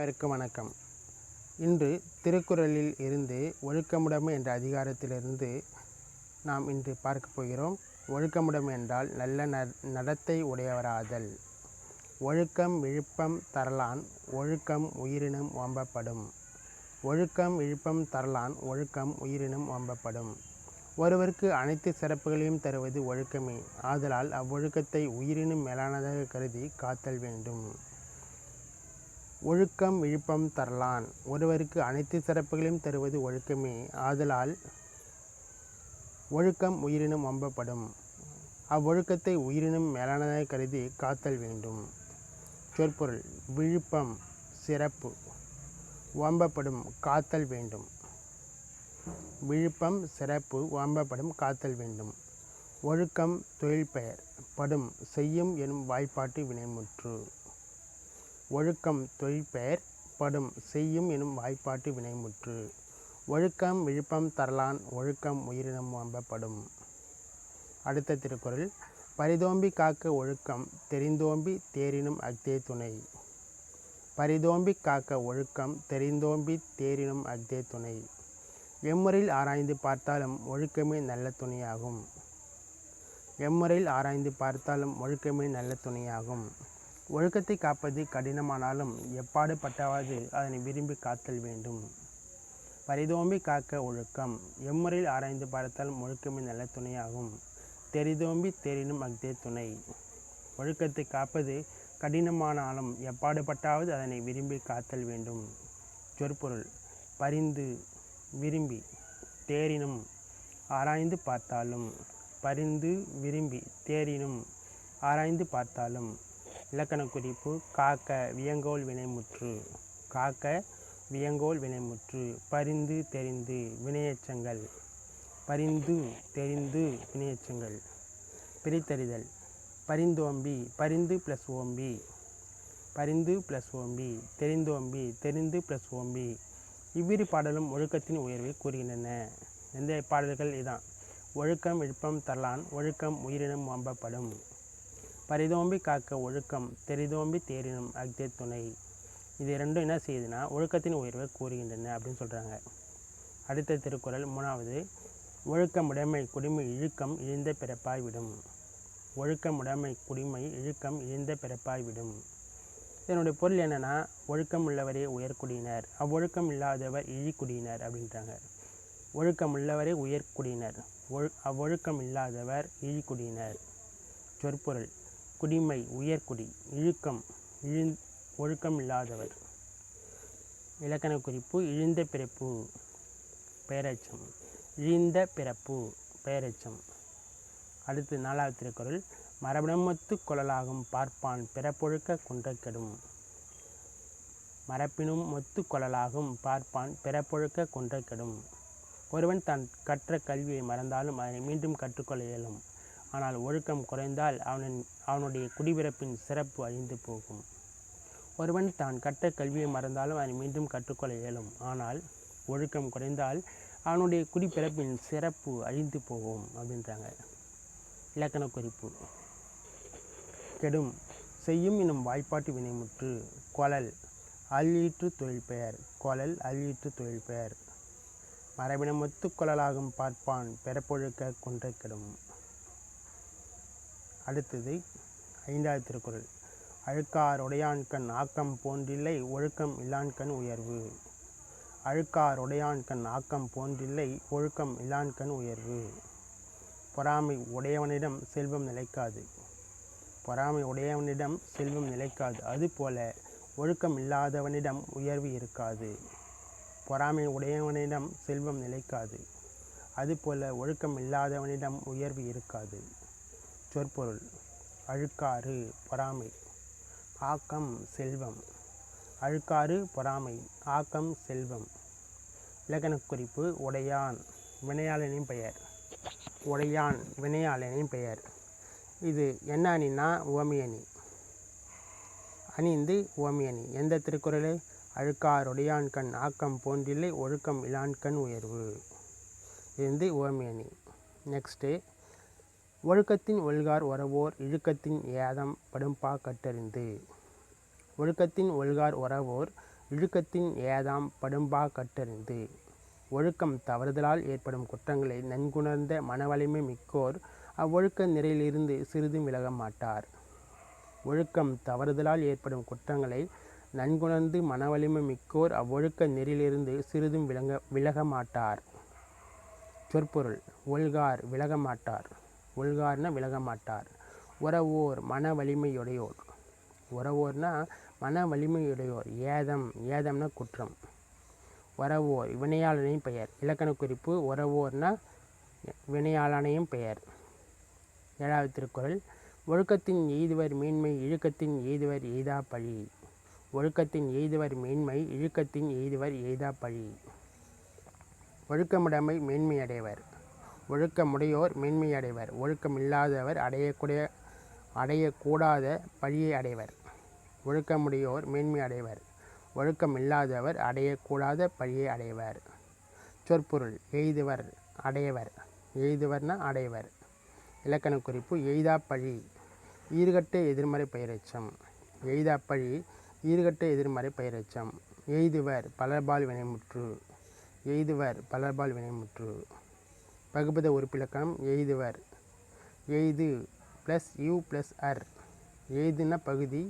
அனைவருக்கும் வணக்கம். இன்று திருக்குறளில் இருந்து ஒழுக்கமுடைமை என்ற அதிகாரத்திலிருந்து நாம் இன்று பார்க்க போகிறோம். ஒழுக்கமுடைமை என்றால் நல்ல நடத்தை உடையவராதல். ஒழுக்கம் விழுப்பம் தரலான் ஒழுக்கம் உயிரினும் ஓம்பப்படும் ஒழுக்கம் விழுப்பம் தரலான் ஒழுக்கம் உயிரினும் ஓம்பப்படும் ஒருவருக்கு அனைத்து சிறப்புகளையும் தருவது ஒழுக்கமே. ஆதலால் அவ்வொழுக்கத்தை உயிரினும் மேலானதாக கருதி காத்தல் வேண்டும். ஒழுக்கம் விழுப்பம் தரலான். ஒருவருக்கு அனைத்து சிறப்புகளையும் தருவது ஒழுக்கமே. ஆதலால் ஒழுக்கம் உயிரினும் ஒம்பப்படும் அவ்வொழுக்கத்தை உயிரினும் மேலானதாக கருதி காத்தல் வேண்டும். சொற்பொருள் விழுப்பம் சிறப்பு. ஓம்பப்படும் காத்தல் வேண்டும். விழுப்பம் சிறப்பு ஓம்பப்படும் காத்தல் வேண்டும். ஒழுக்கம் தொழில் பெயர். படும் செய்யும் எனும் வாய்ப்பாட்டு வினைமுற்று. ஒழுக்கம் தொழிற்பெயர் படும் செய்யும் எனும் வாய்ப்பாட்டு வினைமுற்று. ஒழுக்கம் விழுப்பம் தரலான் ஒழுக்கம் உயிரினம் வம்பப்படும் அடுத்த திருக்குறள். பரிதோம்பி காக்க ஒழுக்கம் தெரிந்தோம்பி தேரினும் அக்தே துணை. பரிதோம்பி காக்க ஒழுக்கம் தெரிந்தோம்பி தேரினும் அக்தே துணை. எம்முறையில் ஆராய்ந்து பார்த்தாலும் ஒழுக்கமே நல்ல துணையாகும். எம்முறையில் ஆராய்ந்து பார்த்தாலும் ஒழுக்கமே நல்ல துணையாகும். ஒழுக்கத்தை காப்பது கடினமானாலும் எப்பாடு பட்டாவது அதனை விரும்பி காத்தல் வேண்டும். பரிதோம்பி காக்க ஒழுக்கம். எம்முறையில் ஆராய்ந்து பார்த்தால் ஒழுக்கமே நல்ல துணையாகும். தெரிதோம்பி தெரினும் அக்தே துணை. ஒழுக்கத்தை காப்பது கடினமானாலும் எப்பாடு பட்டாவது அதனை விரும்பி காத்தல் வேண்டும். சொற்பொருள். பரிந்து விரும்பி தேரினும் ஆராய்ந்து பார்த்தாலும். பரிந்து விரும்பி தேரினும் ஆராய்ந்து பார்த்தாலும். இலக்கண குறிப்பு காக்க வியங்கோல் வினைமுற்று. காக்க வியங்கோல் வினைமுற்று. பரிந்து தெரிந்து வினையச்சங்கள். பரிந்து தெரிந்து வினையச்சங்கள். பிரித்தறிதல். பரிந்தோம்பி பரிந்து ப்ளஸ் ஓம்பி. பரிந்து ப்ளஸ் ஓம்பி. தெரிந்தோம்பி தெரிந்து ப்ளஸ் ஓம்பி. இவ்விரு பாடலும் ஒழுக்கத்தின் உயர்வை கூறுகின்றன. எந்த பாடல்கள் இதான். ஒழுக்கம் விழுப்பம் தரலான் ஒழுக்கம் உயிரினம் வம்பப்படும் பரிதோம்பி காக்க ஒழுக்கம் தெரிதோம்பி தேரினும் அக்தே துணை. இது ரெண்டும் என்ன செய்யுதுன்னா ஒழுக்கத்தின் உயர்வை கூறுகின்றன அப்படின்னு சொல்கிறாங்க அடுத்த திருக்குறள் மூணாவது. ஒழுக்கமுடைமை குடிமை இழுக்கம் இழிந்த பிறப்பாய் விடும். ஒழுக்கமுடைமை குடிமை இழுக்கம் இழிந்த பிறப்பாய் விடும். இதனுடைய பொருள் என்னன்னா ஒழுக்கம் உள்ளவரே உயர்குடியினர் அவ்வொழுக்கம் இல்லாதவர் இழிக்குடியினர் அப்படின்றாங்க. ஒழுக்கம் உள்ளவரே உயர்குடியினர் ஒழு அவ்வொழுக்கம் இல்லாதவர் இழிக்குடியினர் சொற்பொருள். குடிமை உயர்குடி இழுக்கம் இழுந் ஒழுக்கம் இல்லாதவர் இலக்கண குறிப்பு இழிந்த பிறப்பு பெயரெச்சம் இழிந்த பிறப்பு பெயரெச்சம் அடுத்து நாலாவது திருக்குறள் மரபினமத்து கொள்ளலாகும் பார்ப்பான் பிறப்பொழுக்க குன்றக்கெடும் மரப்பினும் மொத்து கொள்ளலாகும் பார்ப்பான் பிறப்பொழுக்க குன்றக்கெடும் ஒருவன் தான் கற்ற கல்வியை மறந்தாலும் அதனை மீண்டும் கற்றுக்கொள்ள இயலும். ஆனால் ஒழுக்கம் குறைந்தால் அவனின் அவனுடைய குடிபிறப்பின் சிறப்பு அழிந்து போகும். ஒருவன் தான் கற்ற கல்வியை மறந்தாலும் அதை மீண்டும் கற்றுக்கொள்ள இயலும். ஆனால் ஒழுக்கம் குறைந்தால் அவனுடைய குடிப்பிறப்பின் சிறப்பு அழிந்து போகும் அப்படின்றாங்க. இலக்கண குறிப்பு. கெடும் செய்யும் எனும் வாய்ப்பாட்டு வினைமுற்று கொழல் அல்லீற்று தொழில் பெயர் கொழல் அல்லீற்று தொழில் பெயர். மரபினமொத்து கொள்ளலாகும் பார்ப்பான் பிறப்பொழுக்க கொன்ற கெடும். அடுத்தது ஐந்தாவது திருக்குறள். அழுக்கார் உடையான்கண் ஆக்கம் போன்றில்லை ஒழுக்கம் இல்லான்கண் உயர்வு. அழுக்கார் உடையான்கண் ஆக்கம் போன்றில்லை ஒழுக்கம் இல்லான்கண் உயர்வு. பொறாமை உடையவனிடம் செல்வம் நிலைக்காது. பொறாமை உடையவனிடம் செல்வம் நிலைக்காது. அதுபோல ஒழுக்கம் இல்லாதவனிடம் உயர்வு இருக்காது. பொறாமை உடையவனிடம் செல்வம் நிலைக்காது. அதுபோல ஒழுக்கம் இல்லாதவனிடம் உயர்வு இருக்காது. சொற்பொருள். அழுக்காறு பொறாமை. ஆக்கம் செல்வம். அழுக்காறு பொறாமை. ஆக்கம் செல்வம். இலக்கணக் குறிப்பு உடையான். வினையாளனின் பெயர். உடையான் வினையாளனின் பெயர். இது என்ன அணின்னா உவமை அணி. அணிந்து உவமை அணி. எந்த திருக்குறளை? அழுக்கார் உடையான் கண் ஆக்கம் போன்றில்லை ஒழுக்கம் இலான்கண் உயர்வு. இது வந்து உவமை அணி. நெக்ஸ்ட்டு. ஒழுக்கத்தின் ஒல்கார் ஒரவோர் இழுக்கத்தின் ஏதம் படும்பா கட்டறிந்து ஒழுக்கத்தின் ஒல்கார் ஒரவோர் இழுக்கத்தின் ஏதாம் படும்பா கட்டறிந்து ஒழுக்கம் தவறுதலால் ஏற்படும் குற்றங்களை நன்குணர்ந்த மனவலிமை மிக்கோர் அவ்வொழுக்க நிறையிலிருந்து சிறிதும் விலக மாட்டார். ஒழுக்கம் தவறுதலால் ஏற்படும் குற்றங்களை நன்குணர்ந்து மனவலிமை மிக்கோர் அவ்வொழுக்க நெறியிலிருந்து சிறிதும் விலங்க விலக மாட்டார். சொற்பொருள் ஒல்கார் விலக மாட்டார். ஒல்கார்னா விலக மாட்டார் உறவோர் மன வலிமையுடையோர் உறவோர்னா மன வலிமையுடையோர் ஏதம் ஏதம்னா குற்றம். உறவோர் வினையாளனையும் பெயர். இலக்கண குறிப்பு உறவோர்னா வினையாளனையும் பெயர். ஏழாவது திருக்குறள் ஒழுக்கத்தின் எய்துவர் மேன்மை இழுக்கத்தின் எய்துவர் எய்தா பழி. ஒழுக்கத்தின் எய்துவர் மேன்மை இழுக்கத்தின் எய்துவர் எய்தா பழி. ஒழுக்கமிடமை மேன்மையடைவர். ஒழுக்கமுடையோர் மேன்மையடைவர். ஒழுக்கமில்லாதவர் அடையக்கூடிய அடையக்கூடாத பழியை அடைவர். ஒழுக்கமுடையோர் மேன்மை அடைவர் ஒழுக்கமில்லாதவர் அடையக்கூடாத பழியை அடைவர். சொற்பொருள் எய்துவர் அடையவர். எய்துவர்னா அடைவர். இலக்கண குறிப்பு எய்தா பழி. எதிர்மறை பெயரெச்சம். எய்தா பழி எதிர்மறை பெயரெச்சம். எய்துவர் பலர்பால் வினைமுற்று. எய்துவர் பலர்பால் வினைமுற்று. பகுபத உறுப்பிலக்கணம் எய்துவர் எய்து ப்ளஸ் யூ ப்ளஸ் அர் எய்துன பகுதி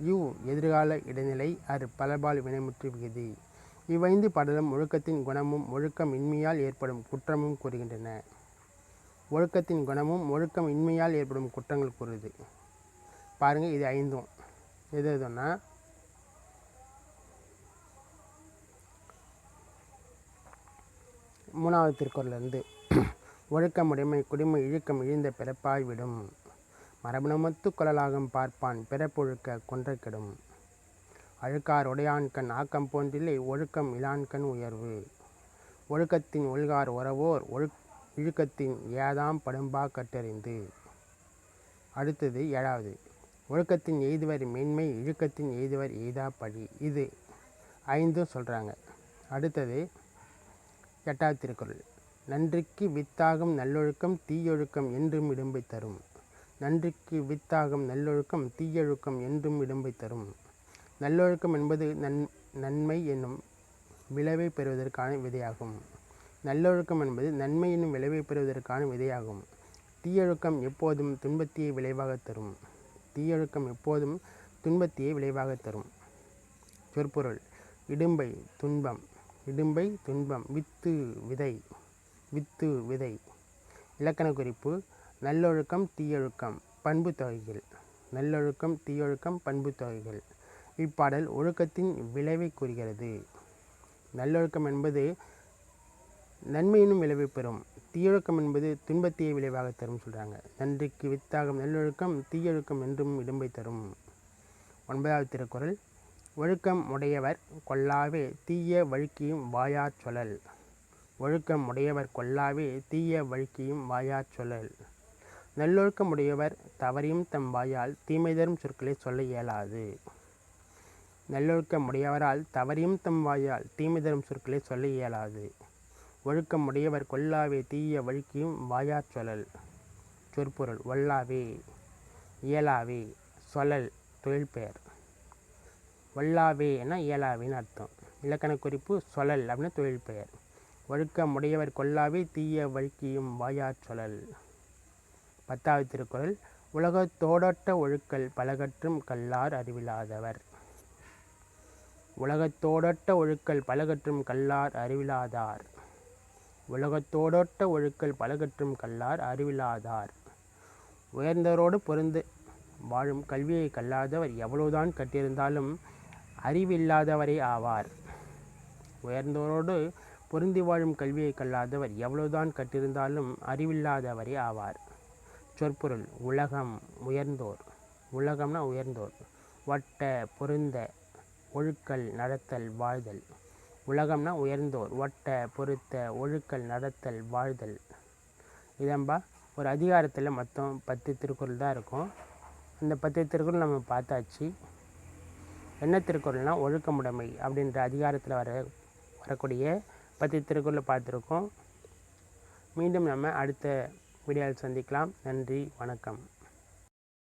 யூ எதிர்கால இடைநிலை அர் பலபால் வினைமுற்று விகுதி இவ்வைந்து பாடலும் ஒழுக்கத்தின் குணமும் ஒழுக்கம் இன்மையால் ஏற்படும் குற்றமும் கூறுகின்றன. ஒழுக்கத்தின் குணமும் ஒழுக்கம் இன்மையால் ஏற்படும் குற்றங்கள் கூறுது. பாருங்கள் இது ஐந்தும். எது எதுன்னா மூணாவது திருக்குறள்லேருந்து ஒழுக்கமுடைமை குடிமை இழுக்கம் இழிந்த பிறப்பாய் விடும் மரபணுமத்து கொள்ளலாகும் பார்ப்பான் பிறப்பொழுக்க கொன்றைக்கிடும். அழுக்கார் உடையான்கண் ஆக்கம் போன்றில்லை ஒழுக்கம் இலான்கண் உயர்வு. ஒழுக்கத்தின் ஒழுகார் உறவோர் ஒழு இழுக்கத்தின் ஏதாம் படும்பா கட்டறிந்து அடுத்தது ஏழாவது. ஒழுக்கத்தின் எய்துவர் மேன்மை இழுக்கத்தின் எய்துவர் எய்தா பழி. இது ஐந்தும் சொல்கிறாங்க அடுத்தது எட்டாவது திருக்குறள். நன்றிக்கு வித்தாகும் நல்லொழுக்கம் தீயொழுக்கம் என்றும் இடும்பை தரும். நன்றிக்கு வித்தாகும் நல்லொழுக்கம் தீயொழுக்கம் என்றும் இடும்பை தரும். நல்லொழுக்கம் என்பது நன் நன்மை என்னும் விளைவை பெறுவதற்கான விதையாகும். நல்லொழுக்கம் என்பது நன்மை என்னும் விளைவை பெறுவதற்கான விதையாகும். தீயொழுக்கம் எப்போதும் துன்பத்தியை விளைவாக தரும். தீயொழுக்கம் எப்போதும் துன்பத்தியை விளைவாக தரும். சொற்பொருள். இடும்பை துன்பம். இடும்பை துன்பம். வித்து விதை. வித்து விதை. இலக்கண குறிப்பு நல்லொழுக்கம் தீயொழுக்கம் பண்பு தொகைகள். நல்லொழுக்கம் தீயொழுக்கம் பண்பு தொகைகள். இப்பாடல் ஒழுக்கத்தின் விளைவை கூறுகிறது. நல்லொழுக்கம் என்பது நன்மையினும் விளைவை பெறும். தீயொழுக்கம் என்பது துன்பத்தையே விளைவாக தரும் சொல்கிறாங்க நன்றிக்கு வித்தாகும் நல்லொழுக்கம் தீயொழுக்கம் என்றும் இடும்பை தரும். ஒன்பதாவது திருக்குறள் ஒழுக்கம் உடையவர் கொல்லாவே தீய வழுக்கியும் வாயாச் சொல்லல். ஒழுக்கம் உடையவர் கொல்லாவே தீய வழுக்கியும் வாயாச் சொல்லல். நல்லொழுக்கம் உடையவர் தவறியும் தம் வாயால் தீமை தரும் சொற்களை சொல்ல இயலாது. நல்லொழுக்கம் உடையவரால் தவறியும் தம் வாயால் தீமை தரும் சொற்களை சொல்ல இயலாது. ஒழுக்கம் உடையவர் கொல்லாவே தீய வழுக்கியும் வாயாச் சொல்லல். சொற்பொருள் ஒல்லாவே இயலாவே சொல்லல் தொழில் பெயர் என இயலாவேன்னு அர்த்தம். இலக்கண குறிப்பு சொல்லல் அப்படின்னு தொழில் பெயர் ஒழுக்கம் உடையவர் கொல்லாவே தீய வழுக்கியும் வாயாற் சொல்லல் பத்தாவது திருக்குறள் உலகத்தோடொட்ட ஒழுக்கல் பலகற்றும் கல்லார் அறிவிலாதவர். உலகத்தோடொட்ட ஒழுக்கல் பலகற்றும் கல்லார் அறிவிலாதார். உலகத்தோடொட்ட ஒழுக்கல் பலகற்றும் கல்லார் அறிவிலாதார். உயர்ந்தவரோடு பொருந்து வாழும் கல்வியை கல்லாதவர் எவ்வளவுதான் கட்டியிருந்தாலும் அறிவில்லாதவரே ஆவார். உயர்ந்தவரோடு பொருந்தி வாழும் கல்வியை கல்லாதவர் எவ்வளவுதான் கற்றிருந்தாலும் அறிவில்லாதவரே ஆவார். சொற்பொருள் உலகம் உயர்ந்தோர். உலகம்னா உயர்ந்தோர். வட்ட பொருந்த ஒழுக்கல் நடத்தல் வாழ்தல். உலகம்னா உயர்ந்தோர். வட்ட பொருத்த ஒழுக்கல் நடத்தல் வாழ்தல். இதம்பா ஒரு அதிகாரத்தில் மொத்தம் பத்து திருக்குறள் தான் இருக்கும். அந்த பத்து திருக்குறள் நம்ம பார்த்தாச்சு. என்ன திருக்குறள்னால் ஒழுக்கமுடைமை அப்படின்ற அதிகாரத்தில் வர வரக்கூடிய பத்து திருக்குறளை பார்த்துருக்கோம். மீண்டும் நம்ம அடுத்த வீடியோவில் சந்திக்கலாம். நன்றி வணக்கம்.